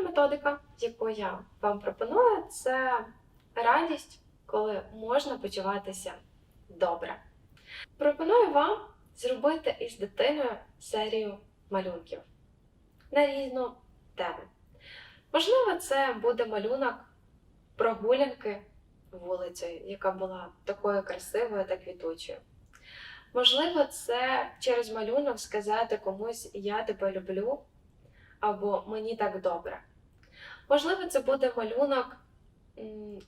методика, яку я вам пропоную, це радість, коли можна почуватися добре. Пропоную вам зробити із дитиною серію малюнків на різну тему. Можливо, це буде малюнок прогулянки вулицею, яка була такою красивою та квітучою. Можливо, це через малюнок сказати комусь Я тебе люблю або Мені так добре. Можливо, це буде малюнок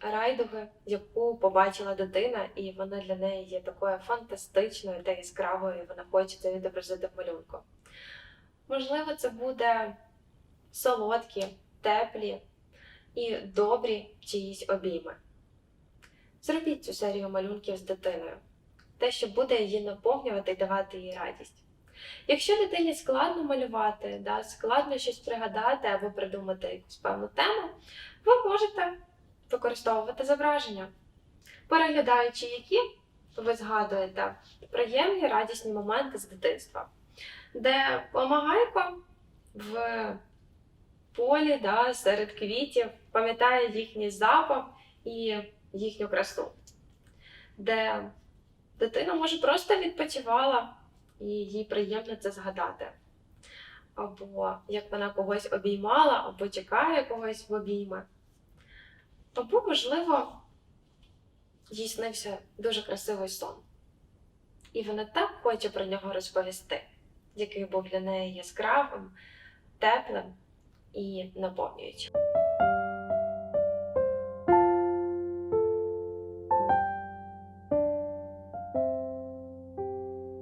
райдуги, яку побачила дитина, і вона для неї є такою фантастичною та яскравою, і вона хоче це відобразити в малюнку. Можливо, це буде солодкі, теплі і добрі чиїсь обійми. Зробіть цю серію малюнків з дитиною, те, що буде її наповнювати і давати їй радість. Якщо дитині складно малювати, да, складно щось пригадати або придумати якусь певну тему, ви можете використовувати зображення, переглядаючи які ви згадуєте приємні радісні моменти з дитинства, де помагайко в полі да, серед квітів пам'ятає їхній запах і їхню красу, де дитина може просто відпочивала і їй приємно це згадати. Або як вона когось обіймала, або чекає когось в обійми. Або, можливо, їй снився дуже красивий сон. І вона так хоче про нього розповісти, який був для неї яскравим, теплим і наповнюючим.